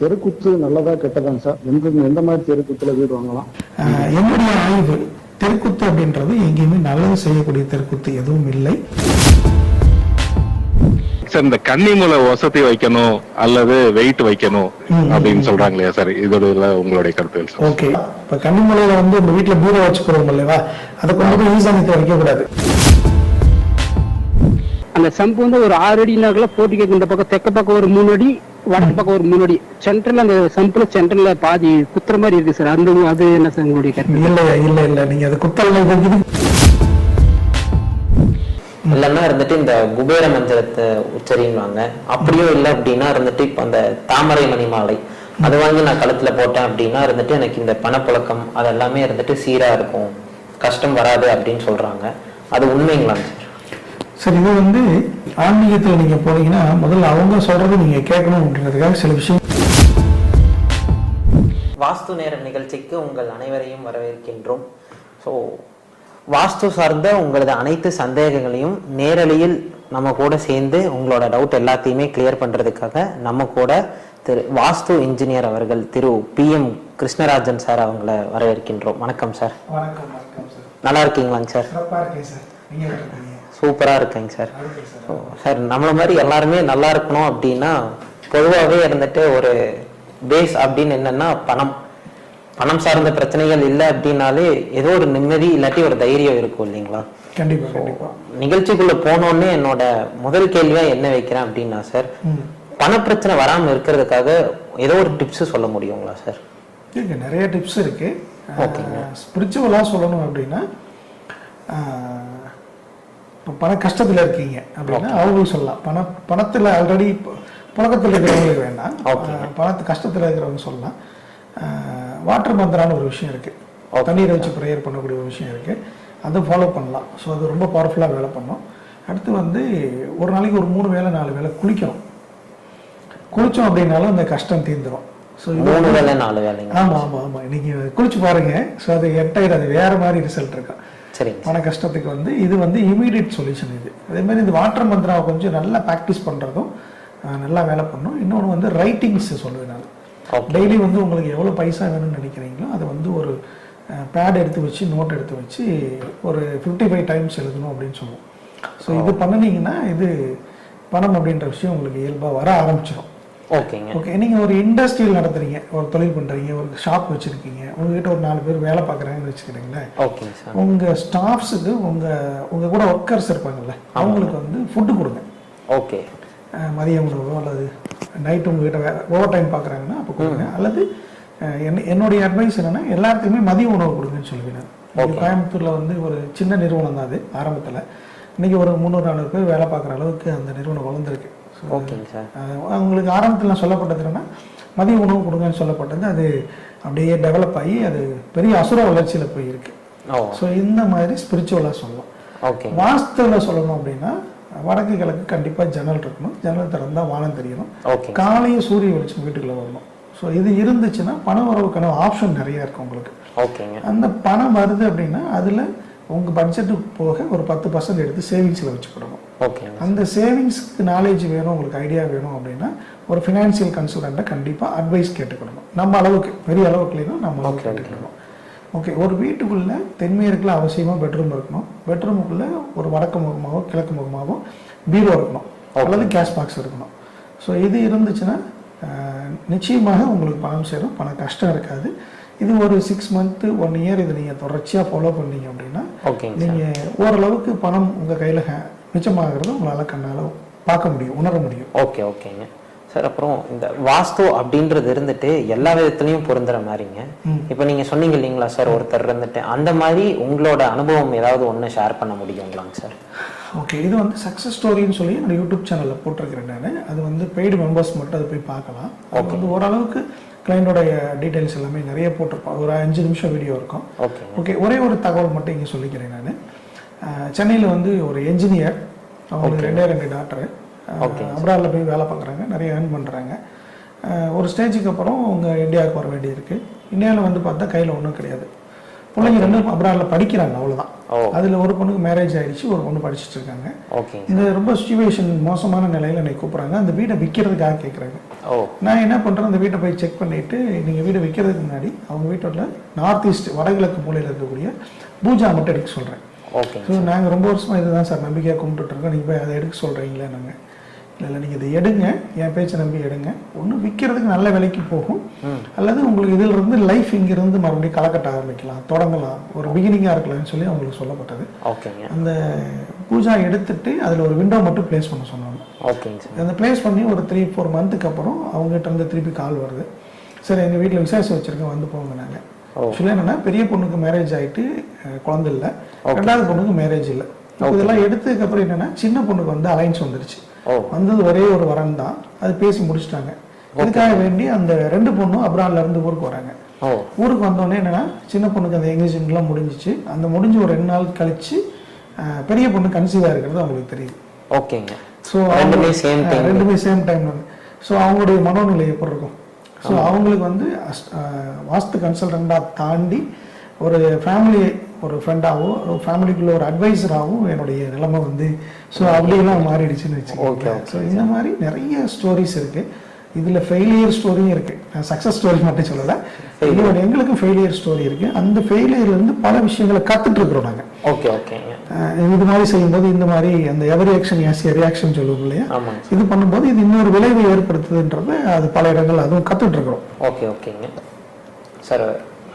தெருக்குத்து நல்லதா கெட்டதாங்க சார். எந்த எந்த மாதிரி தெருக்குத்துல வீடு வாங்கலாம்? என்னுடைய ஆய்வு தெருக்குத்து அப்படின்றது எங்கேயுமே நல்லது செய்யக்கூடிய தெருக்குத்து எதுவும் இல்லை. சார் இந்த கன்னிமூல வசதி வைக்கணும் அல்லது வெயிட் வைக்கணும். அப்படின்னு சொல்றாங்க இல்லையா சார். இதோட உங்களுடைய கருத்து ஓகே. இப்ப கன்னிமலையில வந்து நம்ம வீட்டுல பீரோ வச்சுக்கிறோம் இல்லையா? அதை கொண்டு போய் ஈசானியத்தை வைக்க கூடாது அந்த சம்பு வந்து ஒரு ஆறு அடினாக்குள்ள போட்டிக்கு இந்த பக்கம் தெக்க பக்கம் ஒரு மூணு அடி வடக்கு பக்கம் ஒரு மூணு அடி சென்டர்ல அந்த சம்புல சென்டர்ல பாதி குத்துற மாதிரி இருக்கு சார் அந்த அது என்ன சார் உங்களுடைய கருத்து? இல்ல இல்ல இல்ல. நீங்க அது குத்தல் இல்லைன்னா இருந்துட்டு இந்த குபேர மந்திரத்தை உச்சரிங்குவாங்க அப்படியும் இல்லை அப்படின்னா இருந்துட்டு இப்போ அந்த தாமரை மணி மாலை அது வாங்கி நான் கழுத்துல போட்டேன் அப்படின்னா இருந்துட்டு எனக்கு இந்த பணப்புழக்கம் அதெல்லாமே இருந்துட்டு சீரா இருக்கும். கஷ்டம் வராது அப்படின்னு சொல்றாங்க. அது உண்மைங்களாங்க சார் சரி இது வந்து ஆன்மீகத்துல நீங்க போனீங்கன்னா முதல்ல அவங்க சொல்றது நீங்க கேட்கணும் அப்படின்றதுக்காக சில விஷயம் வாஸ்து நேர நிகழ்ச்சிக்கு உங்கள் அனைவரையும் வரவேற்கின்றோம். ஸோ வாஸ்து சார்ந்த உங்களது அனைத்து சந்தேகங்களையும் நேரலையில் நம்ம கூட சேர்ந்து உங்களோட டவுட் எல்லாத்தையுமே கிளியர் பண்றதுக்காக நம்ம கூட திரு வாஸ்து இன்ஜினியர் அவர்கள் Thiru P M Krishnarajan sir அவங்கள வரவேற்கின்றோம். வணக்கம் சார் வணக்கம் வணக்கம் சார் நல்லா இருக்கீங்களாங்க சார் எப்படி இருக்கீங்க சார். ஸோ சார் நம்மள மாதிரி எல்லாருமே நல்லா இருக்கணும் அப்படின்னா பொதுவாகவே இருந்துட்டு ஒரு பேஸ் அப்படின்னு என்னன்னா பணம். பணம் சார்ந்த பிரச்சனைகள் இல்லை அப்படின்னாலே ஏதோ ஒரு நிம்மதி இல்லாட்டி ஒரு தைரியம் இருக்கும் இல்லைங்களா? நிகழ்ச்சிக்குள்ள போனோடனே என்னோட முதல் கேள்வியா என்ன வைக்கிறேன் அப்படின்னா சார் ம். பணப்பிரச்சனை வராம இருக்கிறதுக்காக ஏதோ ஒரு டிப்ஸ் சொல்ல முடியுங்களா சார்? இருக்கு நிறைய டிப்ஸ் இருக்கு. ஸ்பிரிச்சுவலாக சொல்லணும் அப்படின்னா இப்போ பண கஷ்டத்தில் இருக்கீங்க அப்படின்னா அவங்களுக்கு சொல்லலாம். பண பணத்தில் ஆல்ரெடி புழக்கத்தில் இருக்கிறவங்களுக்கு வேண்டாம். பணத்து கஷ்டத்தில் இருக்கிறவங்க சொல்லலாம். வாட்டர் மந்திரான்னு ஒரு விஷயம் இருக்கு. ஓகே. தண்ணீரை வச்சு ப்ரேயர் பண்ணக்கூடிய ஒரு விஷயம் இருக்கு. அதை ஃபாலோ பண்ணலாம். ஸோ அது ரொம்ப பவர்ஃபுல்லாக வேலை பண்ணும். அடுத்து வந்து ஒரு நாளைக்கு ஒரு மூணு வேளை நாலு வேளை குளிக்கணும். குளிச்சோம் அப்படின்னாலும் அந்த கஷ்டம் தீர்ந்துடும் ஸோ மூணு வேலை நாலு வேலைங்க ஆமா ஆமா ஆமா. நீங்க குளிச்சு பாருங்க. ஸோ அது என்டையர் அது வேற மாதிரி ரிசல்ட் இருக்கும் சரிங்க பண கஷ்டத்துக்கு வந்து இது வந்து இமீடியட் சொல்யூஷன் இது. அதே மாதிரி இந்த வாட்டர் மந்திராவை கொஞ்சம் நல்லா ப்ராக்டிஸ் பண்றதும் அஹ், நல்லா வேலை பண்ணும். இன்னொன்று வந்து ரைட்டிங்ஸ் சொல்லுவேன் நான் டெய்லி வந்து உங்களுக்கு எவ்வளோ பைசா வேணும்னு நினைக்கிறீங்களோ அதை வந்து ஒரு பேட் எடுத்து வச்சு நோட் எடுத்து வச்சு ஒரு ஃபிஃப்டி ஃபைவ் டைம்ஸ் எழுதணும் அப்படின்னு சொல்லுவோம். ஸோ இது பண்ணுனீங்கன்னா இது பணம் அப்படின்ற விஷயம் உங்களுக்கு இயல்பாக வர ஆரம்பிச்சிடும் ஓகேங்க. ஓகே நீங்க ஒரு இண்டஸ்ட்ரியல் நடத்துறீங்க ஒரு தொழில் பண்றீங்க ஒரு ஷாப் வச்சிருக்கீங்க உங்ககிட்ட ஒரு நாலு பேர் வேலை பார்க்குறாங்கன்னு வச்சுக்கிறீங்களேன் ஓகேங்க சார். உங்க ஸ்டாஃப்ஸுக்கு உங்க உங்க கூட ஒர்க்கர்ஸ் இருப்பாங்கல்ல அவங்களுக்கு வந்து ஃபுட்டு கொடுங்க. ஓகே. மதிய உணவோ அல்லது நைட்டு உங்ககிட்ட வே ஓவர் டைம் பார்க்குறாங்கன்னா அப்போ கொடுங்க. அல்லது என்ன- என்னுடைய அட்வைஸ் என்னன்னா எல்லாத்துக்குமே மதிய உணவு கொடுங்கன்னு சொல்லுவேன் கோயம்புத்தூர்ல வந்து ஒரு சின்ன நிறுவனம் தான் அது ஆரம்பத்துல. இன்னைக்கு ஒரு முந்நூறு நானூறு பேர் வேலை பார்க்குற அளவுக்கு அந்த நிறுவனம் வளர்ந்துருக்கு. ஓகேங்க சார். அவங்களுக்கு ஆரம்பத்தில் சொல்லப்பட்டது என்னன்னா மதிய உணவு கொடுங்கன்னு சொல்லப்பட்டது. அது அப்படியே டெவலப் ஆகி அது பெரிய அசுர வளர்ச்சியில் போய் இருக்கு ஓ. ஸோ இந்த மாதிரி ஸ்பிரிச்சுவலாக சொல்லலாம். ஓகே. வாஸ்துவில் சொல்லணும் அப்படின்னா வடக்கு கிழக்கு கண்டிப்பாக ஜன்னல் இருக்கணும். ஜன்னல் திறந்தா வானம் தெரியணும் காலையும் சூரிய வெளிச்சம் வீட்டுக்குள்ள வரணும். ஸோ இது இருந்துச்சுன்னா பண வரவுக்கான ஆப்ஷன் நிறைய இருக்கும் உங்களுக்கு. ஓகேங்க. அந்த பணம் வருது அப்படின்னா அதில் உங்கள் பட்ஜெட்டுக்கு போக ஒரு பத்து பர்சன்ட் எடுத்து சேவிங்ஸில் வச்சுக்கிடணும். ஓகேங்க அந்த சேவிங்ஸ்க்கு நாலேஜ் வேணும் உங்களுக்கு ஐடியா வேணும் அப்படின்னா ஒரு ஃபினான்சியல் கன்சல்டண்ட்டை கண்டிப்பாக அட்வைஸ் கேட்டுக்கணும் நம்ம அளவுக்கு பெரிய அளவுக்கு இல்லைன்னா நம்ம. கேட்டுக்கணும் ஓகே ஒரு வீட்டுக்குள்ள தென்மேற்குல அவசியமாக பெட்ரூம் இருக்கணும். பெட்ரூமுக்குள்ள ஒரு வடக்கு முகமாவோ கிழக்கு முகமாவோ பீரோ இருக்கணும். அல்லது கேஷ் பாக்ஸ் இருக்கணும். ஸோ இது இருந்துச்சுன்னா நிச்சயமாக உங்களுக்கு பணம் சேரும். பண கஷ்டம் இருக்காது. இது ஒரு சிக்ஸ் மந்த்து ஒன் இயர் இதை நீங்கள் தொடர்ச்சியாக ஃபாலோ பண்ணீங்க அப்படின்னா நீங்கள் ஓரளவுக்கு பணம் உங்கள் கையில் மிச்சமாகிறது உங்களால் கண்ணால் பார்க்க முடியும் உணர முடியும். ஓகே ஓகேங்க. சார் அப்புறம் இந்த வாஸ்து அப்படின்றது இருந்துட்டு எல்லா விதத்துலயும் பொருந்துற மாதிரிங்க. இப்போ நீங்க சொன்னீங்க இல்லைங்களா சார் ஒருத்தர் இருந்துட்டு. அந்த மாதிரி உங்களோட அனுபவம் ஏதாவது ஒண்ணு ஷேர் பண்ண முடியுங்களாங்க சார்? ஓகே இது வந்து சக்ஸஸ் ஸ்டோரின்னு சொல்லி என்னோட யூடியூப் சேனலில் போட்டிருக்கிறேன் நான். அது வந்து பெய்டு மெம்பர்ஸ் மட்டும் அதை போய் பார்க்கலாம். அது வந்து ஓரளவுக்கு கிளைண்டோடைய டீட்டெயில்ஸ் எல்லாமே நிறைய போட்டிருப்போம். ஒரு அஞ்சு நிமிஷம் வீடியோ இருக்கும். ஓகே ஓகே ஒரே ஒரு தகவல் மட்டும் இங்கே சொல்லிக்கிறேன் நான். சென்னையில் வந்து ஒரு என்ஜினியர் அவங்களுக்கு ரெண்டே ரெண்டு டாக்டர். அப்ராடில் போய் வேலை பார்க்குறாங்க நிறைய ஏர்ன் பண்ணுறாங்க ஒரு ஸ்டேஜுக்கு அப்புறம் அவங்க இந்தியாவுக்கு வர வேண்டியிருக்கு. இந்தியாவில் வந்து பார்த்தா கையில் ஒன்றும் கிடையாது. பிள்ளைங்க ரெண்டும் அப்ராட்ல படிக்கிறாங்க அவ்வளவுதான். ஓ. அதுல ஒரு பொண்ணுக்கு மேரேஜ் ஆயிடுச்சு ஒரு பொண்ணு படிச்சிட்டு இருக்காங்க. இந்த ரொம்ப சுச்சுவேஷன் மோசமான நிலையில என்னை கூப்பிடுறாங்க. அந்த வீட்டை விற்கிறதுக்காக கேட்குறாங்க நான் என்ன பண்றேன்? அந்த வீட்டை போய் செக் பண்ணிட்டு நீங்க வீடை விற்கிறதுக்கு முன்னாடி அவங்க வீட்டோட நார்த் ஈஸ்ட் வடகிழக்கு மூலையில் இருக்கக்கூடிய பூஜா மட்டும் எடுக்க சொல்றேன். ஓகேங்க ஸோ நாங்கள் ரொம்ப வருஷமா இதுதான் சார் நம்பிக்கையாக கும்பிட்டுட்டு இருக்கோம் நீங்கள் போய் அதை எடுக்க சொல்கிறீங்களே நாங்கள் இல்லை இல்லை நீங்கள் இதை எடுங்க. என் பேச்சை நம்பி எடுங்க. ஒன்று விற்கிறதுக்கு நல்ல விலைக்கு போகும். அல்லது உங்களுக்கு இதில் இருந்து லைஃப் இங்கிருந்து மறுபடியும் கலக்கட்ட ஆரம்பிக்கலாம் தொடங்கலாம். ஒரு பிகினிங்காக இருக்கலாம்னு சொல்லி அவங்களுக்கு சொல்லப்பட்டது. ஓகேங்க. அந்த பூஜா எடுத்துட்டு அதில் ஒரு விண்டோ மட்டும் ப்ளேஸ் பண்ண சொன்னாங்க. ஓகேங்க சார். அந்த ப்ளேஸ் பண்ணி ஒரு த்ரீ ஃபோர் மந்த்துக்கு அப்புறம் அவங்ககிட்ட இருந்து திருப்பி கால் வருது. சரி எங்கள் வீட்டில் விசேஷம் வச்சுருக்கேன் வந்து போங்க நாங்கள். ஆக்சுவலாக என்னன்னா பெரிய பொண்ணுக்கு மேரேஜ் ஆயிட்டு அஹ், குழந்தை இல்லை. ரெண்டாவது பொண்ணுக்கு மேரேஜ் இல்லை. இதெல்லாம் எடுத்ததுக்கு அப்புறம் என்னன்னா சின்ன பொண்ணுக்கு வந்து அலைன்ஸ் வந்துருச்சு. வந்தது ஒரே ஒரு வரன் தான். அது பேசி முடிச்சிட்டாங்க. இதுக்காக வேண்டி அந்த ரெண்டு பொண்ணும் அப்ராட்ல இருந்து ஊருக்கு வராங்க. ஊருக்கு வந்தோடனே என்னன்னா சின்ன பொண்ணுக்கு அந்த எங்கேஜ்மெண்ட்லாம் முடிஞ்சிச்சு. அந்த முடிஞ்சு ஒரு ரெண்டு நாள் கழிச்சு பெரிய பொண்ணு கன்சீவாக இருக்கிறது அவங்களுக்கு தெரியுது ஓகேங்க. ஸோ ரெண்டுமே same time. ரெண்டுமே சேம் டைம் ஸோ அவங்களுடைய மனோநிலை எப்படி இருக்கும்? ஸோ அவங்களுக்கு வந்து வாஸ்து கன்சல்டண்டாக தாண்டி ஒரு ஃபேமிலி ஒரு ஃப்ரெண்டாவோ ஒரு ஃபேமிலிக்குள்ள ஒரு அட்வைசராகவும் என்னுடைய நிலைமை வந்து ஸோ அப்படியெல்லாம் மாறிடுச்சுன்னு வச்சுக்கோங்க. ஸோ இந்த மாதிரி நிறைய ஸ்டோரிஸ் இருக்கு. இதுல ஃபெயிலியர் ஸ்டோரியும் இருக்கு. நான் சக்ஸஸ் ஸ்டோரி மட்டும் சொல்லலை. எங்களோட எங்களுக்கும் ஃபெயிலியர் ஸ்டோரி இருக்கு. அந்த ஃபெயிலியர்ல இருந்து பல விஷயங்களை கத்துட்டு இருக்கிறோம் நாங்க. ஓகே ஓகேங்க அஹ் இது மாதிரி செய்யும்போது இந்த மாதிரி அந்த எவரி ஆக்ஷன் யாஸ் ரியாக்ஷன் சொல்லுவோம் இல்லையா? ஆமாங்க. இது பண்ணும்போது இது இன்னொரு விளைவை ஏற்படுத்துதுன்றது அது பல இடங்கள் அதுவும் கத்துட்டு இருக்கிறோம். ஓகே ஓகேங்க சார்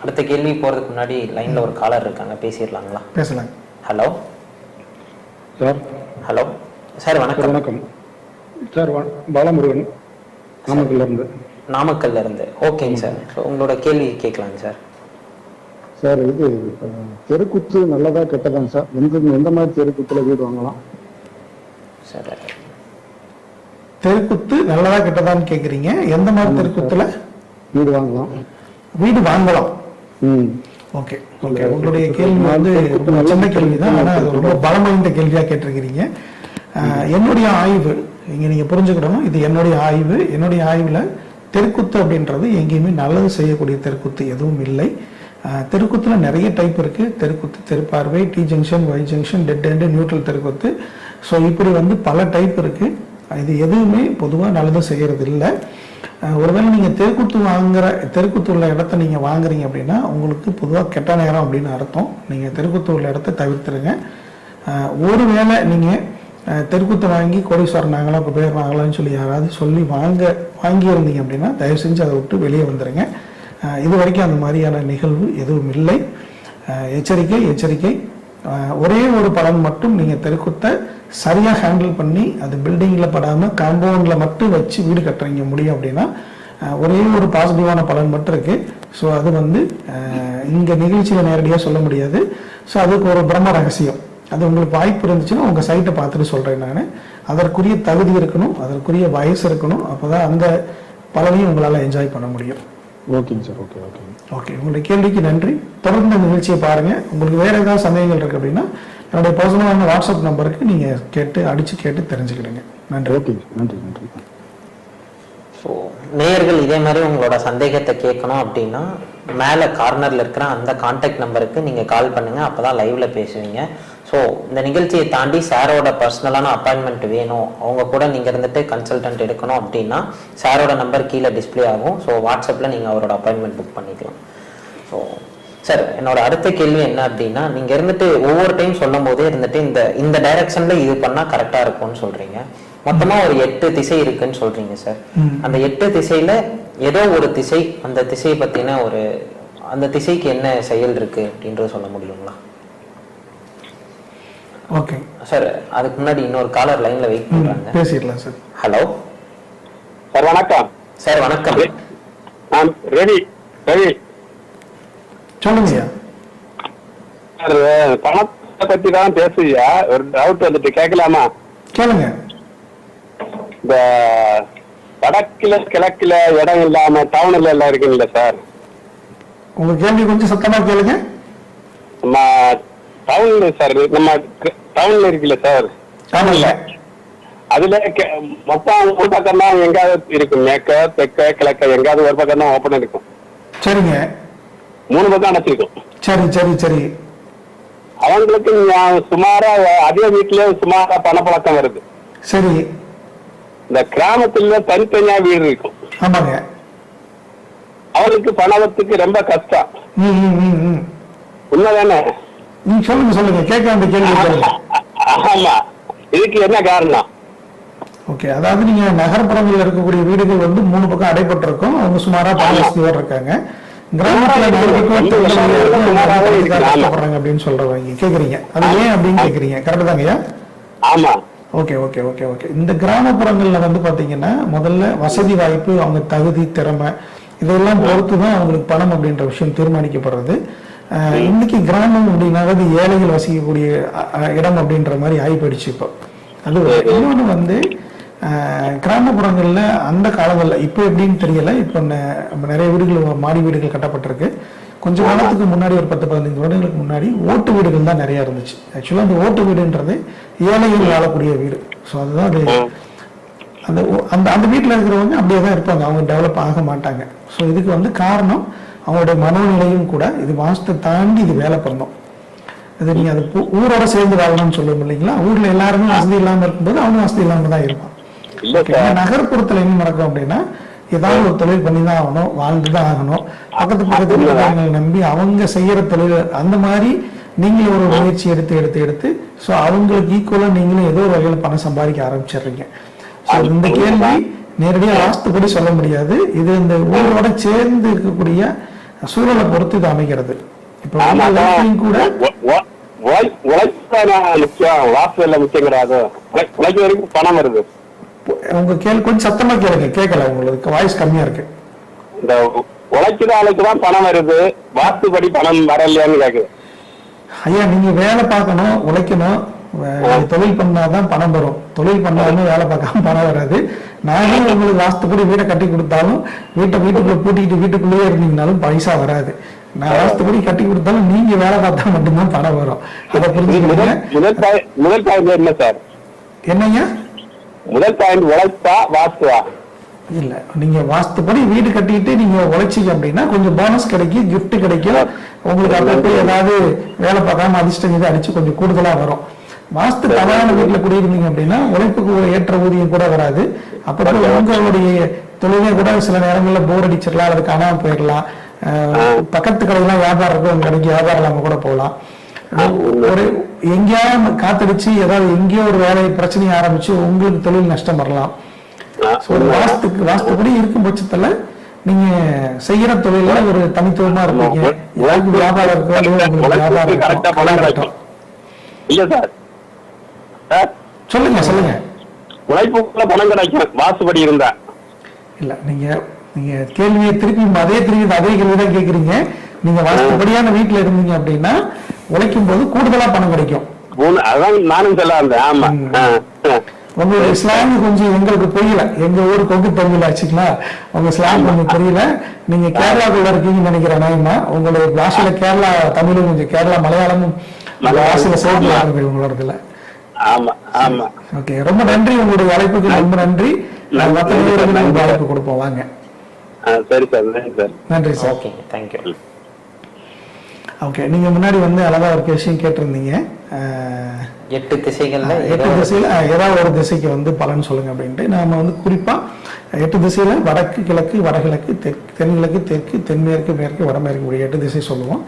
அடுத்த கேள்வி போறதுக்கு முன்னாடி லைன்ல ஒரு காலர் இருக்காங்க. பேசிடலாங்களா? பேசலாங்க. ஹலோ சார் ஹலோ சார் வணக்கம். வணக்கம். சார் பாலமுருகன். நாமக்கல்ல இருந்து நாமக்கல்ல இருந்து ஓகேங்க சார். So, உங்களோட கேள்வி கேட்கலாங்க சார். சார் இது தெருக்குத்து நல்லதா கெட்டதாங்க சார்? எந்த எந்த மாதிரி தெருக்குத்துல வீடு வாங்கலாம்? சார் தெருக்குத்து நல்லதா கெட்டதான்னு கேக்குறீங்க. எந்த மாதிரி தெருக்குத்துல? வீடு வாங்கலாம். வீடு வாங்கலாம். ம். ஓகே ஓகே உங்களுடைய கேள்வி வந்து ரொம்ப சின்ன கேள்வி தான் ஆனால் அது ரொம்ப பலம் வாய்ந்த கேள்வியா கேட்டிருக்கிறீங்க. அஹ், என்னுடைய ஆய்வு இங்கே நீங்கள் புரிஞ்சுக்கிடணும் இது என்னுடைய ஆய்வு. என்னுடைய ஆய்வில் தெருக்குத்து அப்படின்றது எங்கேயுமே நல்லது செய்யக்கூடிய தெருக்குத்து எதுவும் இல்லை. தெருக்குத்தில் நிறைய டைப் இருக்குது தெருக்குத்து தெருப்பார்வை T junction Y junction dead end neutral தெருக்குத்து. So இப்படி வந்து பல டைப் இருக்குது இது எதுவுமே பொதுவாக நல்லது செய்கிறது இல்லை ஒருவேளை நீங்கள் தெருக்குத்து வாங்குற தெருக்குத்து உள்ள இடத்த நீங்கள் வாங்குறீங்க அப்படின்னா உங்களுக்கு பொதுவாக கெட்ட நேரம் அப்படின்னு அர்த்தம். நீங்கள் தெருக்குத்து உள்ள இடத்த தவிர்த்துருங்க. ஒருவேளை நீங்கள் தெருக்குத்தை வாங்கி கோடீஸ்வரன் நாங்களாம் இப்போ பேர் வாங்கலாம்னு சொல்லி யாராவது சொல்லி வாங்க வாங்கியிருந்தீங்க அப்படின்னா தயவு செஞ்சு அதை விட்டு வெளியே வந்துடுங்க இது வரைக்கும் அந்த மாதிரியான நிகழ்வு எதுவும் இல்லை. எச்சரிக்கை எச்சரிக்கை. ஒரே ஒரு பலன் மட்டும் நீங்கள் தெருக்குத்தை சரியாக ஹேண்டில் பண்ணி அது பில்டிங்கில் படாமல் காம்பவுண்டில் மட்டும் வச்சு வீடு கட்டுறீங்க முடியும் அப்படின்னா ஒரே ஒரு பாசிட்டிவான பலன் மட்டும் இருக்குது ஸோ அது வந்து இங்கே நிகழ்ச்சியில் நேரடியாக சொல்ல முடியாது. ஸோ அதுக்கு ஒரு பிரம்ம ரகசியம். அது உங்களுக்கு வாய்ப்பு இருந்துச்சுன்னா உங்க சைட்டை பார்த்துட்டு சொல்றேன் நான். அதற்குரிய தகுதி இருக்கணும் அதற்குரிய வயசு இருக்கணும் அப்பதான் அந்த பலனையும் உங்களால என்ஜாய் பண்ண முடியும். ஓகேங்க சார் ஓகே ஓகேங்க ஓகே உங்களுடைய கேள்விக்கு நன்றி. தொடர்ந்து இந்த நிகழ்ச்சியை பாருங்க. உங்களுக்கு வேற ஏதாவது சந்தேகங்கள் இருக்கு அப்படின்னா என்னுடைய பர்சனலான வாட்ஸ்அப் நம்பருக்கு நீங்க கேட்டு அடிச்சு கேட்டு தெரிஞ்சுக்கிடுங்க. நன்றி. ஓகேங்க நன்றி நன்றி. ஸோ நேயர்கள் இதே மாதிரி உங்களோட சந்தேகத்தை கேட்கணும் அப்படின்னா மேலே கார்னரில் இருக்கிற அந்த காண்டாக்ட் நம்பருக்கு நீங்கள் கால் பண்ணுங்க. அப்போ தான் லைவில் பேசுவீங்க. ஸோ இந்த நிகழ்ச்சியை தாண்டி சாரோட பர்சனலான அப்பாயின்மெண்ட் வேணும். அவங்க கூட நீங்கள் இருந்துட்டு கன்சல்டன்ட் எடுக்கணும் அப்படின்னா சாரோட நம்பர் கீழே டிஸ்ப்ளே ஆகும். ஸோ வாட்ஸ்அப்பில் நீங்கள் அவரோட அப்பாயின்மெண்ட் புக் பண்ணிக்கலாம். ஸோ சார் என்னோட அடுத்த கேள்வி என்ன அப்படின்னா நீங்க இருந்துட்டு ஒவ்வொரு டைம் சொல்லும் போதே இருந்துட்டு இந்த இந்த டைரக்ஷன்ல இது பண்ணா கரெக்டா இருக்கும்னு சொல்றீங்க. மொத்தமா ஒரு எட்டு திசை இருக்குன்னு சொல்றீங்க சார் அந்த எட்டு திசையில ஏதோ ஒரு திசை அந்த திசையை பத்தின ஒரு அந்த திசைக்கு என்ன செயல் இருக்கு அப்படின்றது சொல்ல முடியுங்களா? ஓகே சார் அதுக்கு முன்னாடி இன்னொரு காலர் லைன்ல வெயிட் பண்றாங்க. பேசிடலாம் சார் ஹலோ சார் வணக்கம். சார் வணக்கம். நான் ரவி ரவி சொல்லுங்கய்யா சார் பணத்தை பத்தி தான் பேசுவியா ஒரு டவுட் வந்துட்டு கேட்கலாமா? கேளுங்க இந்த வடக்குல கிழக்குல இடம் இல்லாம டவுன்ல எல்லாம் இருக்குங்களா சார் உங்க கேள்வி கொஞ்சம் சத்தமா கேளுங்க. நம்ம டவுன்ல சார் நம்ம டவுன்ல இருக்குல்ல சார்? ஆமாங்க. அதுல மொத்தம் ஒரு பக்கம் தான் எங்காவது இருக்கும். மேற்க தெற்க கிழக்க எங்காவது ஒரு பக்கம் தான் ஓப்பன் இருக்கும். சரிங்க. மூணு பக்கம் அடைச்சிருக்கும் சரி சரி சரி. அவங்களுக்கு சுமாரா அதே வீட்லயே சுமாரா பணப்பழக்கம் வருது. சரி. இந்த கிராமத்துல தனித்தனியா வீடு இருக்கும். ஆமாங்க. அவருக்கு பணத்துக்கு ரொம்ப கஷ்டம். உண்மைதானே? நீங்க சொல்லுங்க சொல்லுங்க. கேட்க வேண்டிய கேள்வி. ஆமா. இதுக்கு என்ன காரணம்? ஓகே அதாவது நீங்க நகர்ப்புறங்களில் இருக்கக்கூடிய வீடுகள் வந்து மூணு பக்கம் அடைபட்டிருக்கும் அவங்க சுமாரா பாலஸ்தியோட இருக்காங்க. அப்படின்னு சொல்றவங்க. கேக்குறீங்க. அது ஏன் அப்படின்னு கேக்குறீங்க. கரெக்ட் தாங்கய்யா ஆமா. Okay okay okay okay. இந்த கிராமப்புறங்கள்ல வந்து பாத்தீங்கன்னா முதல்ல வசதி வாய்ப்பு அவங்க தகுதி திறமை இதெல்லாம் பொறுத்து தான் அவங்களுக்கு பணம் அப்படின்ற விஷயம் தீர்மானிக்கப்படுறது. இன்னைக்கு கிராமம் அப்படின்னாவது ஏழைகள் வசிக்கக்கூடிய இடம் அப்படின்ற மாதிரி ஆகி போயிடுச்சு இப்போ. அது ஒரு. இன்னொன்னு வந்து கிராமப்புறங்கள்ல அந்த காலங்கள்ல இப்போ எப்படின்னு தெரியல. இப்போ நிறைய வீடுகள் மாடி வீடுகள் கட்டப்பட்டிருக்கு. கொஞ்ச காலத்துக்கு முன்னாடி ஒரு பத்து பதினைந்து வருடங்களுக்கு முன்னாடி ஓட்டு வீடுகள் தான் நிறைய இருந்துச்சு. ஆக்சுவலா அந்த ஓட்டு வீடுன்றது ஏழைகள் வாழக்கூடிய வீடு. ஸோ அதுதான் அது. அந்த அந்த அந்த வீட்டில் இருக்கிறவங்க அப்படியே தான் இருப்பாங்க. அவங்க டெவலப் ஆக மாட்டாங்க. ஸோ இதுக்கு வந்து காரணம் அவங்களுடைய மனோநிலையும் கூட இது வாஸ்து தாண்டி இது வேலை பண்ணணும் இது நீங்க அது ஊரோட சேர்ந்து வாழணும்னு சொல்லுவோம் இல்லைங்களா? ஊர்ல எல்லாருமே வசதி இல்லாம இருக்கும்போது அவங்க வசதி இல்லாம தான் இருப்பான். நகர்ப்புறத்துல என்ன நடக்கும் அப்படின்னா ஏதாவது ஒரு தொழில் பண்ணி தான் ஆகணும் வாழ்ந்து தான் ஆகணும். பக்கத்து பக்கத்து வீட்டுக்காரங்களை நம்பி அவங்க செய்யற தொழில் அந்த மாதிரி நீங்களும் ஒரு முயற்சி எடுத்து எடுத்து எடுத்து ஸோ அவங்களுக்கு ஈக்குவலா நீங்களும் ஏதோ ஒரு வகையில் பணம் சம்பாதிக்க ஆரம்பிச்சிடுறீங்க. ஸோ இந்த கேள்வி நேரடியாக வாஸ்துப்படி சொல்ல முடியாது. இது இந்த ஊரோட சேர்ந்து இருக்கக்கூடிய சூழலை பொறுத்து இது அமைகிறது. இப்போ கூட முக்கியம் வாசல் எல்லாம் முக்கியம்? கிடையாது உழை- உழைக்க வரைக்கும் பணம் வருது. உங்க கேள்வி கொஞ்சம் சத்தமா கேளுங்க. கேட்கல உங்களுக்கு வாய்ஸ் கம்மியா இருக்கு. இந்த உழைக்கிற ஆளுக்கு தான் பணம் வருது. வாஸ்துபடி பணம் வரலையான்னு கேக்குது. ஐயா நீங்க வேலை பார்க்கணும் உழைக்கணும். தொழில் பண்ணாதான் பணம் வரும். தொழில் பண்ணாம வேலை பார்க்காம பணம் வராது. நானே உங்களுக்கு வாஸ்துப்படி வீடை கட்டி கொடுத்தாலும் வீட்டை வீட்டுக்குள்ள பூட்டிக்கிட்டு வீட்டுக்குள்ளேயே இருந்தீங்கனாலும் பைசா வராது. நான் வாஸ்துப்படி கட்டி கொடுத்தாலும் நீங்க வேலை பார்த்தா மட்டும்தான் பணம் வரும். அதை இது புரிஞ்சுக்கோங்க முதல் முதல் பாய்- முதல் பாயிண்ட் என்ன சார்? என்னய்யா முதல் பாயிண்ட் உழைப்பா வாஸ்துவா? இல்ல நீங்க வாஸ்துப்படி வீடு கட்டிட்டு நீங்க உழைச்சீங்க அப்படின்னா கொஞ்சம் போனஸ் கிடைக்கும் gift கிடைக்கும். உங்களுக்கு அப்பப்போ ஏதாவது வேலை பார்க்காம அதிர்ஷ்டம் இது அடிச்சு கொஞ்சம் கூடுதலா வரும். வாஸ்து தவறான வீட்டுல குடியிருந்தீங்க அப்படின்னா உழைப்புக்கு ஏற்ற ஊதியம் கூட வராது. அப்பப்போ உங்களுடைய தொழிலே கூட சில நேரங்கள்ல போர் அடிச்சிடலாம் அல்லது காணாம போயிடலாம். பக்கத்து கடையெல்லாம் வியாபாரம் இருக்கும் உங்க கடைக்கு வியாபாரம் இல்லாம கூட போகலாம். ஒரு எங்கேயாவது காத்தடிச்சு ஏதாவது எங்கேயோ ஒரு வேலை பிரச்சனையை ஆரம்பிச்சு உங்களுக்கு தொழில் நஷ்டம் வரலாம். வாஸ்துக்கு வாஸ்துப்படி இருக்கும் பட்சத்துல நீங்க செய்யற தொழில ஒரு தனித்துவமா இருப்பீங்க. யாருக்கு வியாபாரம் இருக்கோ உங்களுக்கு வியாபாரம் இருக்கும். இல்ல சார். சொல்லுங்க சொல்லுங்க. உழைப்புக்குள்ள பணம் கிடைக்கும். வாசுபடி இருந்தா. இல்ல நீங்க நீங்க கேள்வியை திருப்பி அதே திருப்பி அதே கேள்விதான் கேக்குறீங்க. நீங்க வாஸ்துப்படியான வீட்டுல இருந்தீங்க அப்படின்னா உழைக்கும் போது கூடுதலா பணம் கிடைக்கும். அதான் நானும் சொல்ல வந்தேன். ஆமா. உங்களுடைய ஸ்லாங் கொஞ்சம் எங்களுக்கு புரியல. எங்க ஊர் கொங்கு தமிழ் ஆச்சுங்களா? உங்க ஸ்லாங் கொஞ்சம் புரியல. நீங்க கேரளாக்குள்ள இருக்கீங்கன்னு நினைக்கிறேன் நாயமா உங்களுடைய பாஷையில கேரளா தமிழும் கொஞ்சம் கேரளா மலையாளமும் பாஷையில சேர்ந்து வாருங்கள் உங்களோடதுல. ஆமா ஆமா. ஓகே ரொம்ப நன்றி உங்களுடைய அழைப்புக்கு ரொம்ப நன்றி. நான் மற்ற அழைப்பு கொடுப்போம். வாங்க. சரி சார். நன்றி சார். நன்றி சார். ஓகே தேங்க்யூ ஓகே நீங்க முன்னாடி வந்து அழகா ஒரு விஷயம் கேட்டிருந்தீங்க. அஹ், எட்டு திசைகள்ல எட்டு ஏதோ- திசையில ஏதாவது ஒரு திசைக்கு வந்து பலன் சொல்லுங்க அப்படின்ட்டு. நாம வந்து குறிப்பா எட்டு திசையில வடக்கு கிழக்கு வடகிழக்கு தெற்கு தென்கிழக்கு தெற்கு தென்மேற்கு மேற்கு வடமேற்கு இப்படி எட்டு திசை சொல்லுவோம்.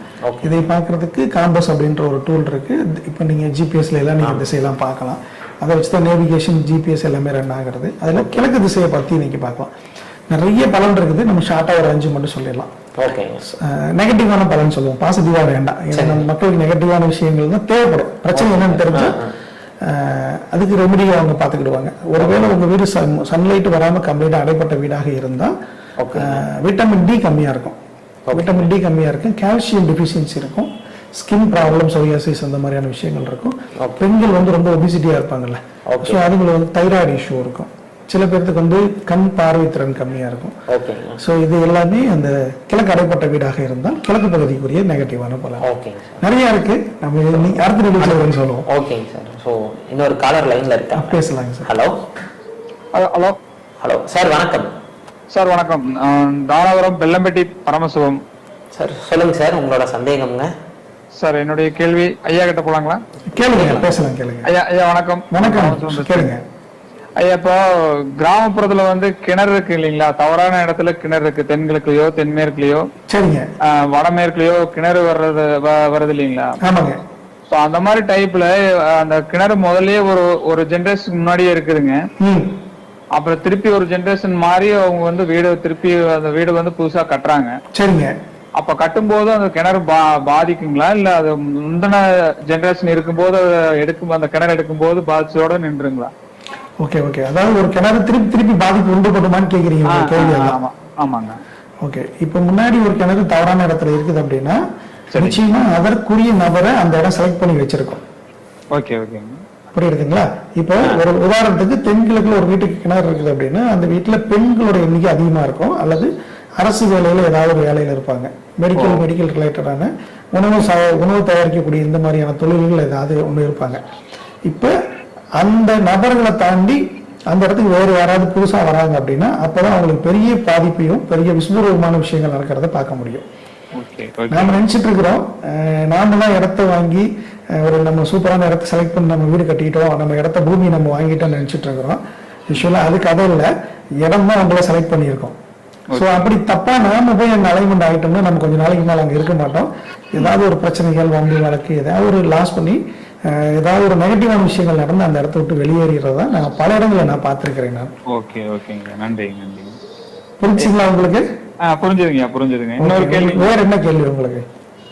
இதை பார்க்கறதுக்கு காம்பஸ் அப்படின்ற ஒரு டூல் இருக்கு. இப்போ நீங்க ஜிபிஎஸ்ல எல்லாம் நீங்க திசையெல்லாம் பார்க்கலாம். அதை வச்சு தான் நேவிகேஷன் ஜிபிஎஸ் எல்லாமே ரன் ஆகுறது. அதுல கிழக்கு திசையை பத்தி இன்னைக்கு பார்க்கலாம். நிறைய பலன் இருக்குது. நம்ம ஷார்ட்டா ஒரு அஞ்சு மட்டும் சொல்லிடலாம். நெகட்டிவான பலன் சொல்லுவோம். பாசிட்டிவா வேண்டாம். நம்ம மக்களுக்கு நெகட்டிவான விஷயங்கள் தான் தேவைப்படும். பிரச்சனை என்னன்னு தெரிஞ்சா அதுக்கு ரெமடியை அவங்க பார்த்துக்கிடுவாங்க. ஒருவேளை உங்க வீடு சன்லைட் வராம கம்ப்ளீட்டா அடைப்பட்ட வீடாக இருந்தா விட்டமின் டி கம்மியா இருக்கும். விட்டமின் டி கம்மியா இருக்கும். கால்சியம் டெஃபிஷியன்சி இருக்கும். ஸ்கின் ப்ராப்ளம் சோரியாசிஸ் அந்த மாதிரியான விஷயங்கள் இருக்கும். பெண்கள் வந்து ரொம்ப ஒபிசிட்டியா இருப்பாங்கல்ல. ஸோ அதுங்களுக்கு வந்து தைராய்டு இஷ்யூ இருக்கும். சில பேர்த்துக்கு வந்து கண் பார்வை திறன் கம்மியா இருக்கும். ஓகேங்க ஸோ இது எல்லாமே அந்த கிழக்கு அடைப்பட்ட வீடாக இருந்தால் கிழக்கு பகுதிக்குரிய நெகட்டிவான பலன். நிறைய இருக்கு. நம்ம அடுத்த நிகழ்ச்சியில் சொல்லுவோம். ஓகேங்க சார் ஸோ இன்னொரு காலர் லைன்ல இருக்காங்க பேசலாங்க sir hello hello hello sir வணக்கம். சார் வணக்கம். தாராபுரம் பெல்லம்பட்டி பரமசிவம். சார் சொல்லுங்க சார் உங்களோட சந்தேகம்ங்க. சார் என்னுடைய கேள்வி ஐயா கிட்ட போலாங்களா? கேளுங்க பேசலாம் கேளுங்க. ஐயா ஐயா வணக்கம். வணக்கம். கேளுங்க. இப்போ கிராமப்புறத்துல வந்து கிணறு இருக்கு இல்லைங்களா? தவறான இடத்துல கிணறு இருக்கு. தென்கிழக்குலயோ தென்மேற்குலயோ சரிங்க. வடமேற்குலயோ கிணறு வர்றது வருது இல்லைங்களா? ஆமாங்க. ஸோ அந்த மாதிரி டைப்ல அந்த கிணறு முதல்லயே ஒரு ஒரு ஜென்ரேஷன் முன்னாடியே இருக்குதுங்க. அப்புறம் திருப்பி ஒரு ஜென்ரேஷன் மாறி அவங்க வந்து வீடு திருப்பி அந்த வீடு வந்து புதுசா கட்டுறாங்க. சரிங்க. அப்ப கட்டும்போது அந்த கிணறு பா பாதிக்குங்களா? இல்ல அது முந்தின ஜெனரேஷன் இருக்கும்போது எடுக்கும் அந்த கிணறு எடுக்கும்போது பாதிச்சோட நின்றுங்களா? ஓகே ஓகே அதாவது ஒரு கிணறு திருப்பி திருப்பி பாதிப்பு உண்டு பண்ணுமான்னு உங்க கேள்வி ஆ, அதான். ஆமா ஆமாங்க. ஓகே இப்போ முன்னாடி ஒரு கிணறு தவறான இடத்துல இருக்குது அப்படின்னா நிச்சயமா அதற்குரிய நபரை அந்த இடம் செலக்ட் பண்ணி வச்சிருக்கோம். ஓகே ஓகேங்க புரியுதுங்களா? இப்போ ஒரு உதாரணத்துக்கு தென்கிழக்குல ஒரு வீட்டுக்கு கிணறு இருக்குது அப்படின்னா அந்த வீட்டுல பெண்களோட எண்ணிக்கை அதிகமா இருக்கும். அல்லது அரசு வேலையில ஏதாவது ஒரு வேலையில இருப்பாங்க. மெடிக்கல் மெடிக்கல் ரிலேட்டடான உணவு ச- உணவு தயாரிக்கக்கூடிய இந்த மாதிரியான தொழில்கள் ஏதாவது ஒண்ணு இருப்பாங்க. இப்ப அந்த நபர்களை தாண்டி அந்த இடத்துக்கு வேறு யாராவது புதுசா வராங்க அப்படின்னா அப்பதான் அவங்களுக்கு பெரிய பாதிப்பையும் பெரிய விஸ்வரூபமான விஷயங்கள் நடக்கிறத பார்க்க முடியும். நாம நினைச்சிட்டு இருக்கிறோம். நாமெல்லாம் இடத்த வாங்கி ஒரு நம்ம சூப்பரான இடத்த செலக்ட் பண்ணி நம்ம வீடு கட்டிட்டோம் நம்ம இடத்த பூமி நம்ம வாங்கிட்டோம்னு நினைச்சிட்டு இருக்கிறோம். யூஸ்வலா அது கதை இல்ல. இடம் தான் நம்மள செலக்ட் பண்ணியிருக்கோம். ஸோ அப்படி தப்பா நாம போய் அங்க அலைன்மெண்ட் ஆகிட்டோம்னா நம்ம கொஞ்ச நாளைக்கு மேல அங்க இருக்க மாட்டோம். ஏதாவது ஒரு பிரச்சனைகள் வம்பு வழக்கு ஏதாவது ஒரு லாஸ் பண்ணி ஏதாவது ஒரு நெகட்டிவான விஷயங்கள் நடந்து அந்த இடத்த விட்டு வெளியேறத நான் பல இடங்களை நான் பார்த்திருக்கிறேன் நான். ஓகே ஓகேங்க. நன்றிங்க நன்றிங்க புரிஞ்சுங்களா உங்களுக்கு? புரிஞ்சுதுங்க புரிஞ்சுதுங்க. இன்னொரு கேள்வி. வேற என்ன கேள்வி உங்களுக்கு?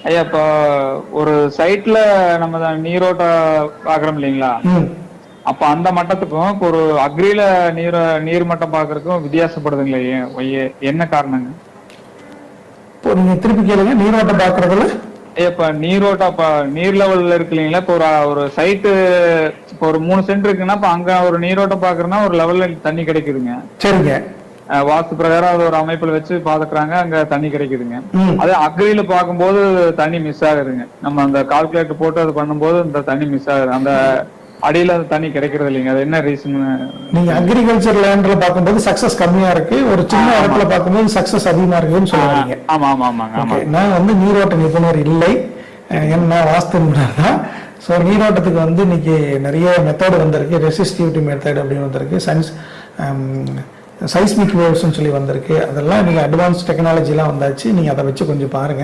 ஐயா இப்போ ஒரு சைட்ல நம்ம தான் நீரோட்டம் பாக்குறோம் இல்லைங்களா? அப்ப அந்த மட்டத்துக்கும் இப்போ ஒரு அக்ரில நீர் நீர் மட்டம் பாக்குறதுக்கும் வித்தியாசப்படுதுங்களா ஏன் என்ன காரணங்க? இப்போ நீங்க திருப்பி கேளுங்க நீரோட்டம் பார்க்கறதுல ஐயா, இப்ப நீரோட்டம் இப்ப நீர் லெவல்ல இருக்கு இல்லைங்களா? இப்போ ஒரு ஒரு சைட்டு இப்போ ஒரு மூணு சென்ட் இருக்குன்னா இப்ப அங்க ஒரு நீரோட்டம் பாக்குறதுன்னா ஒரு லெவல்ல தண்ணி கிடைக்குதுங்க. சரிங்க. வாஸ்து பிரகாரம் அது ஒரு அமைப்புல வச்சு பாத்துக்கிறாங்க அங்க தண்ணி கிடைக்குதுங்க. அதே அக்ரியில பார்க்கும்போது தண்ணி மிஸ் ஆகுதுங்க. நம்ம அந்த கால்குலேட்டர் போட்டு அது பண்ணும்போது இந்த தண்ணி மிஸ் ஆகுது. அந்த அடியில அந்த தண்ணி கிடைக்கிறது இல்லைங்க. அது என்ன ரீசன் நீங்க அக்ரிகல்ச்சர் லேண்ட்ல பார்க்கும்போது சக்சஸ் கம்மியா இருக்கு. ஒரு சின்ன இடத்துல பார்க்கும்போது சக்சஸ் அதிகமா இருக்குன்னு சொல்லுவாங்க. ஆமா ஆமா ஆமாங்க ஆமா. நான் வந்து நீரோட்ட நிபுணர் இல்லை. நான் வாஸ்து தான். ஸோ நீரோட்டத்துக்கு வந்து இன்னைக்கு நிறைய மெத்தட் வந்திருக்கு. ரெசிஸ்டிவிட்டி மெத்தட் அப்படின்னு வந்திருக்கு. சயின்ஸ் சைஸ்மிக் வேவ்ஸ்னு சொல்லி வந்திருக்கு. அதெல்லாம் நீங்க அட்வான்ஸ் டெக்னாலஜிலாம் வந்தாச்சு. நீங்க அதை வச்சு கொஞ்சம் பாருங்க.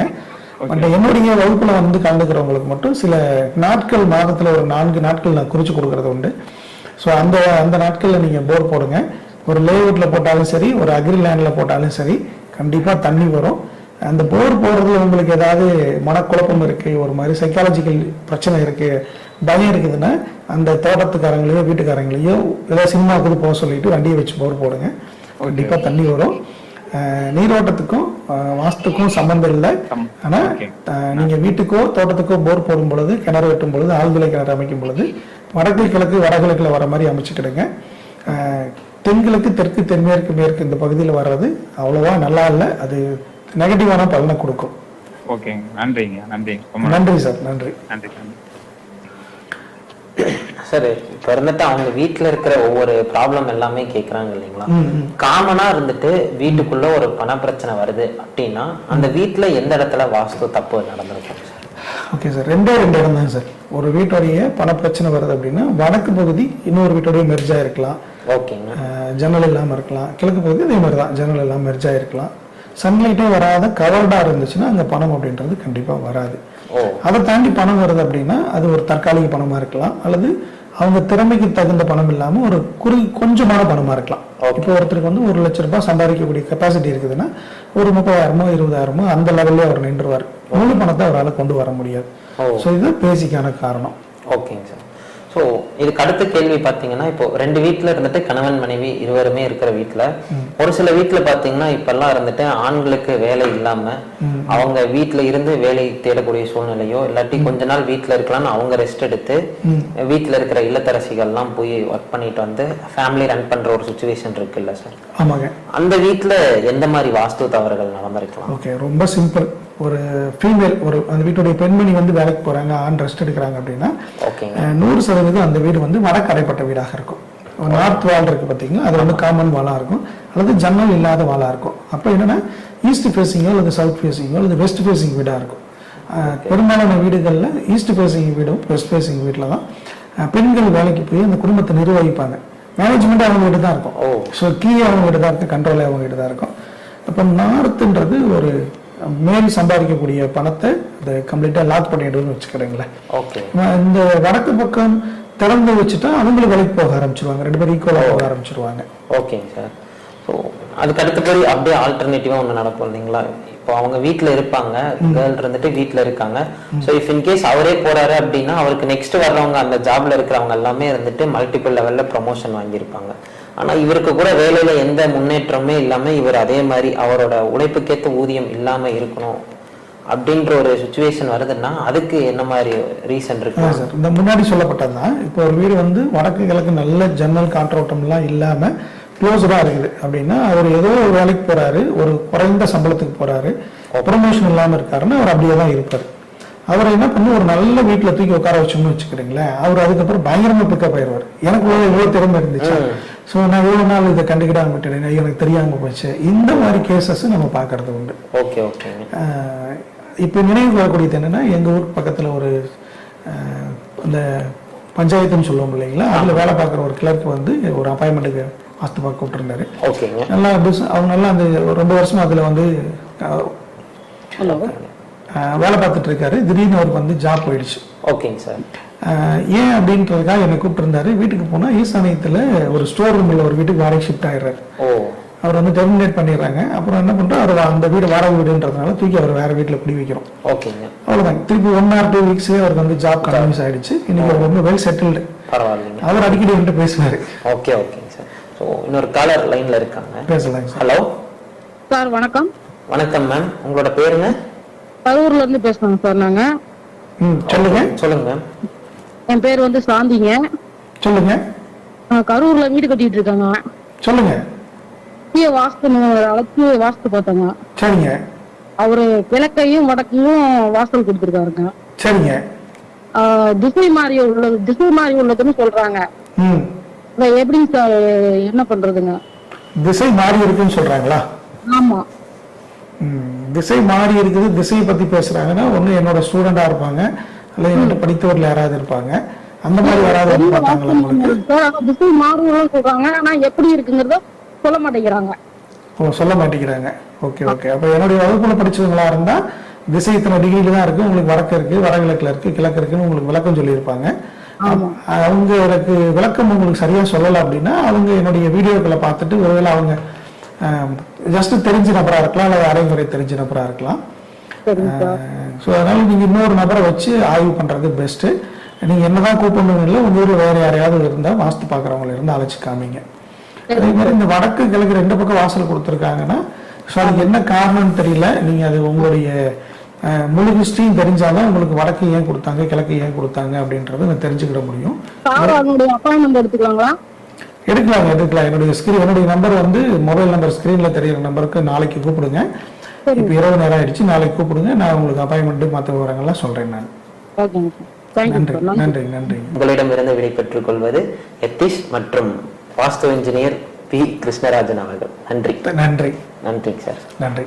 பட் என்னுடைய வகுப்புல வந்து கலந்துக்கிறவங்களுக்கு மட்டும் சில நாட்கள் மாதத்துல ஒரு நான்கு நாட்கள் நான் குறிச்சு கொடுக்கறது உண்டு. ஸோ அந்த அந்த நாட்களில் நீங்கள் போர் போடுங்க. ஒரு லேஅவுட்டில் போட்டாலும் சரி ஒரு அக்ரி லேண்டில் போட்டாலும் சரி கண்டிப்பாக தண்ணி வரும். அந்த போர் போடுறதுல உங்களுக்கு ஏதாவது மனக்குழப்பம் இருக்குது ஒரு மாதிரி சைக்காலஜிக்கல் பிரச்சனை இருக்குது பயம் இருக்குதுன்னா அந்த தோட்டத்துக்காரங்களையோ வீட்டுக்காரங்களையோ ஏதோ சினிமாவுக்கு போக சொல்லிட்டு வண்டியை வச்சு போர் போடுங்க. கண்டிப்பாக தண்ணி வரும். நீரோட்டத்துக்கும் வாஸ்துக்கும் சம்பந்தம் இல்லை. ஆனால் நீங்கள் வீட்டுக்கோ தோட்டத்துக்கோ போர் போடும் பொழுது கிணறு வெட்டும் பொழுது ஆழ்துளை கிணறு அமைக்கும் பொழுது வடக்கு கிழக்கு வடகிழக்குல வர மாதிரி அமைச்சுக்கிடுங்க. தென்கிழக்கு தெற்கு தென்மேற்கு மேற்கு இந்த பகுதியில் வர்றது அவ்வளோவா நல்லா இல்லை. அது நெகட்டிவான பலனை கொடுக்கும். ஓகேங்க. நன்றிங்க. நன்றிங்க. ரொம்ப நன்றி சார். நன்றி. நன்றி நன்றி. சார் இப்போ இருந்துட்டு அவங்க வீட்டில் இருக்கிற ஒவ்வொரு ப்ராப்ளம் எல்லாமே கேட்குறாங்க இல்லைங்களா? ம், ம். காமனா இருந்துட்டு வீட்டுக்குள்ள ஒரு பண பிரச்சனை வருது அப்படின்னா அந்த வீட்டுல எந்த இடத்துல வாஸ்து தப்பு நடந்திருக்கும் ஓகே சார் ரெண்டே ரெண்டு இடம் தான் சார் ஒரு வீட்டுடைய பண பிரச்சனை வருது அப்படின்னா வடக்கு பகுதி இன்னொரு வீட்டுடைய மெர்ஜா இருக்கலாம் ஓகேங்க ஜன்னல் இல்லாமல் இருக்கலாம். கிழக்கு பகுதி அதே மாதிரி தான் ஜன்னல் இல்லாமல் மெர்ஜா இருக்கலாம் சன்லைட்டே வராத கவர்டாக இருந்துச்சுன்னா அங்கே பணம் அப்படின்றது கண்டிப்பாக வராது. அதை தாண்டி பணம் வருது அப்படின்னா அது ஒரு தற்காலிக பணமா இருக்கலாம் அல்லது அவங்க திறமைக்கு தகுந்த பணம் இல்லாம ஒரு குறி கொஞ்சமான பணமா இருக்கலாம். இப்போ ஒருத்தருக்கு வந்து ஒரு லட்ச ரூபாய் சம்பாதிக்கக்கூடிய கெப்பாசிட்டி இருக்குதுன்னா ஒரு முப்பதாயிரமோ இருபதாயிரமோ அந்த லெவல்லே அவர் நின்றுவார். முழு பணத்தை அவரால் கொண்டு வர முடியாது. ஸோ இது பேசிக்கான காரணம். ஓகேங்க சார் ஸோ இதுக்கு அடுத்த கேள்வி பார்த்தீங்கன்னா இப்போ ரெண்டு வீட்டில் இருந்துட்டு கணவன் மனைவி இருவருமே இருக்கிற வீட்டில் ஒரு சில வீட்டில் பார்த்தீங்கன்னா இப்பெல்லாம் இருந்துட்டு ஆண்களுக்கு வேலை இல்லாமல் அவங்க வீட்டில் இருந்து வேலை தேடக்கூடிய சூழ்நிலையோ இல்லாட்டி கொஞ்ச நாள் வீட்டில் இருக்கலாம்னு அவங்க ரெஸ்ட் எடுத்து வீட்டில் இருக்கிற இல்லத்தரசிகள்லாம் போய் ஒர்க் பண்ணிட்டு வந்து ஃபேமிலி ரன் பண்ணுற ஒரு சுச்சுவேஷன் இருக்குல்ல சார் ஆமாங்க. அந்த வீட்டில் எந்த மாதிரி வாஸ்து தவறுகள் நடந்திருக்கலாம்? ஓகே ரொம்ப சிம்பிள் ஒரு ஃபீமேல் ஒரு அந்த வீட்டுடைய பெண்மணி வந்து வேலைக்கு போறாங்க ஆண் ரெஸ்ட் எடுக்கிறாங்க அப்படின்னா நூறு சதவீதம் அந்த வீடு வந்து வடக்கு அடைப்பட்ட வீடாக இருக்கும். நார்த் வால் இருக்கு பார்த்தீங்களா அது வந்து காமன் வாலாக இருக்கும். அல்லது ஜன்னல் இல்லாத வாலாக இருக்கும். அப்போ என்னன்னா ஈஸ்ட் ஃபேஸிங்கோ அல்லது சவுத் ஃபேஸிங்கோ அல்லது வெஸ்ட் ஃபேஸிங் வீடாக இருக்கும். பெரும்பாலான வீடுகளில் ஈஸ்ட் ஃபேஸிங் வீடும் வெஸ்ட் ஃபேஸிங் வீட்டில் தான். பெண்கள் வேலைக்கு போய் அந்த குடும்பத்தை நிர்வகிப்பாங்க. மேனேஜ்மெண்ட் அவங்க வீடு தான் இருக்கும். ஸோ கீ அவங்க வீடு தான் இருக்கும் கண்ட்ரோல் அவங்க வீடு தான் இருக்கும். அப்போ நார்த்துன்றது ஒரு மேல் சம்பாதிக்கக்கூடிய பணத்தை அதை கம்ப்ளீட்டாக லாக் பண்ணிடுன்னு வச்சுக்கிறீங்களேன் ஓகே இந்த வடக்கு பக்கம் திறந்து வச்சுட்டா அவங்களும் வேலைக்கு போக ஆரம்பிச்சிருவாங்க. ரெண்டு பேரும் ஈக்குவலாக போக ஆரம்பிச்சிருவாங்க. ஓகேங்க சார் ஸோ அதுக்கு அடுத்தபடி அப்படியே ஆல்டர்னேட்டிவா ஒன்று நடக்கும் இல்லைங்களா? இப்போ அவங்க வீட்ல இருப்பாங்க. கேர்ள் இருந்துட்டு வீட்ல இருக்காங்க. ஸோ இஃப் இன்கேஸ் அவரே போறாரு அப்படின்னா அவருக்கு நெக்ஸ்ட் வர்றவங்க அந்த ஜாப்ல இருக்கிறவங்க எல்லாமே இருந்துட்டு மல்டிபிள் லெவல்ல ப்ரொமோஷன் வாங்கியிருப்பாங்க. ஆனா இவருக்கு கூட வேலையில எந்த முன்னேற்றமே இல்லாம இவர் அதே மாதிரி அவரோட உழைப்புக்கேற்ற ஊதியம் இல்லாம இருக்கணும் அப்படின்ற ஒரு சுச்சுவேஷன் வருதுன்னா அதுக்கு என்ன மாதிரி ரீசன் இருக்கு? சார். இந்த முன்னாடி சொல்லப்பட்டது தான் இப்போ ஒரு வீடு வந்து வடக்கு கிழக்கு நல்ல ஜன்னல் காற்றோட்டம்லாம் இல்லாமல் க்ளோஸ்டாக இருக்குது. அப்படின்னா அவர் ஏதோ ஒரு வேலைக்கு போறாரு ஒரு குறைந்த சம்பளத்துக்கு போறாரு ப்ரொமோஷன் இல்லாமல் இருக்காருன்னா அவர் அப்படியே தான் இருப்பார். அவரை என்ன பண்ணி ஒரு நல்ல வீட்டில் தூக்கி உட்கார வச்சோம்னு வச்சுக்கிறீங்களேன் அவர் அதுக்கப்புறம் பயங்கரமாக பிக்கப் ஆயிடுவார் எனக்கு இவ்வளோ திறமை இருந்துச்சு? ஸோ நான் இவ்வளோ நாள் இதை கண்டுக்கிடாம விட்டுட்டேன் எனக்கு தெரியாமல் போச்சு. இந்த மாதிரி கேசஸ் நம்ம பார்க்கறது உண்டு. ஓகே ஆஹ் இப்போ நினைவுக்கு வரக்கூடியது என்னன்னா எங்க ஊர் பக்கத்துல ஒரு இந்த பஞ்சாயத்துன்னு சொல்லுவோம் இல்லைங்களா? அதுல வேலை பார்க்குற ஒரு கிளர்க் வந்து ஒரு அப்பாயின்மெண்ட்டுக்கு வாஸ்து பார்க்க கூப்பிட்டுருந்தாரு. ஓகேங்க நல்லா பிஸ் அவங்க நல்லா அந்த ரொம்ப வருஷமா அதுல வந்து வேலை பார்த்துட்டு இருக்காரு. திடீர்னு அவருக்கு வந்து ஜாப் போயிடுச்சு. ஓகேங்க சார் ஏன் அப்படின்றதுக்காக என்னை கூப்பிட்டுருந்தாரு. வீட்டுக்கு போனா ஈசானியத்துல ஒரு ஸ்டோர் ரூம்ல ஒரு வீட்டுக்கு வாடகை ஷிஃப்ட் ஆயிடுறாரு. ஓ. அவர் வந்து டெர்மினேட் பண்ணிடுறாங்க. அப்புறம் என்ன பண்றோம்? அவர் அந்த வீடு வாடகை வீடுன்றதுனால தூக்கி அவர் வேற வீட்டுல குடி வைக்கிறோம். ஓகேங்க. அவ்வளவுதான். திருப்பி ஒன் ஆர் டூ வீக்ஸ்லேயே அவருக்கு வந்து ஜாப் கன்வின்ஸ் ஆயிடுச்சு. இன்னைக்கு அவர் ரொம்ப வெல் செட்டில்டு பரவாயில்லைங்க. அவர் அடிக்கடி என்கிட்ட பேசுவாரு. ஓகே ஓகேங்க சார். ஸோ இன்னொரு காலர் லைன்ல இருக்காங்க. சார். ஹலோ சார் வணக்கம். வணக்கம் மேம் உங்களோட பேருங்க கரூர்ல இருந்து பேசுறோங்க சார் நாங்க. ம் சொல்லுங்க. சொல்லுங்க மேம் என் பேர் வந்து சாந்திங்க. சொல்லுங்க. கரூர்ல வீடு கட்டிட்டு இருக்காங்க. சொல்லுங்க. பெரிய வாஸ்து அளத்து வாஸ்து பார்த்தாங்க சரிங்க. அவரு கிழக்கையும் வடக்கையும் வாசல் கொடுத்துருக்காருங்க. சரிங்க. திசை மாறி உள்ளது திசை மாறி உள்ளதுன்னு சொல்றாங்க. எப்படிங்க சார் என்ன பண்றதுங்க? திசை மாறி இருக்குன்னு சொல்றாங்களா? ஆமா. திசை மாறி இருக்குது திசையை பத்தி பேசுறாங்கன்னா ஒண்ணு என்னோட ஸ்டூடெண்டா இருப்பாங்க. அல்ல என்னோட படித்தவர்ல யாராவது இருப்பாங்க. அந்த மாதிரி யாராவது பார்த்தாங்களா உங்களுக்கு? திசை மாறும் சொல்றாங்க. ஆனா எப்படி இருக்குங்கிறத சொல்ல மாட்டேங்கிறாங்க. ஓ சொல்ல மாட்டேங்கிறாங்க. Okay okay. அப்ப என்னுடைய வகுப்புல படிச்சவங்களா இருந்தா திசை இத்தனை டிகிரில தான் இருக்கு. உங்களுக்கு வடக்கு இருக்கு. வடகிழக்குல இருக்கு கிழக்கு இருக்குன்னு உங்களுக்கு விளக்கம் சொல்லியிருப்பாங்க. அவங்க எனக்கு விளக்கம் உங்களுக்கு சரியா சொல்லல அப்படின்னா அவங்க என்னுடைய வீடியோக்களை பார்த்துட்டு ஒருவேளை அவங்க ஜஸ்ட் தெரிஞ்ச நபரா இருக்கலாம் அல்லது அரைமுறை தெரிஞ்ச நபரா இருக்கலாம். ஸோ அதனால நீங்க இன்னொரு நபரை வச்சு ஆய்வு பண்றது பெஸ்ட் நீங்க என்னதான் கூப்பிடணும் இல்லை உங்க ஊர்ல வேற யாரையாவது இருந்தா வாஸ்து பாக்குறவங்கள இருந்து அழைச்சு காமிங்க. அதே மாதிரி இந்த வடக்கு கிழக்கு ரெண்டு பக்கம் வாசல் கொடுத்துருக்காங்கன்னா ஸோ அதுக்கு என்ன காரணம்னு தெரியல. நீங்க அது உங்களுடைய முழு ஹிஸ்டரியும் தெரிஞ்சாதான் உங்களுக்கு வடக்கு ஏன் கொடுத்தாங்க கிழக்கு ஏன் கொடுத்தாங்க அப்படின்றத நான் தெரிஞ்சுக்கிட முடியும். எடுக்கலாங்க எடுக்கலாம். என்னுடைய ஸ்கிரீன் என்னுடைய நம்பர் வந்து மொபைல் நம்பர் ஸ்கிரீன்ல தெரியுற நம்பருக்கு நாளைக்கு கூப்பிடுங்க. இப்போ இரவு நேரம் ஆயிடுச்சு. நாளைக்கு கூப்பிடுங்க. நான் உங்களுக்கு அப்பாயின்மெண்ட் மற்ற விவரங்கள்லாம் சொல்றேன் நான். ஓகேங்க சார் தேங்க்யூ நன்றி. நன்றி. நன்றி நன்றி. உங்களிடமிருந்து விடை பெற்றுக் கொள்வது எத்திஷ் மற்றும் வாஸ்து இன்ஜினியர் பி. கிருஷ்ணராஜன் அவர்கள். நன்றி. நன்றி. நன்றிங்க சார் நன்றி.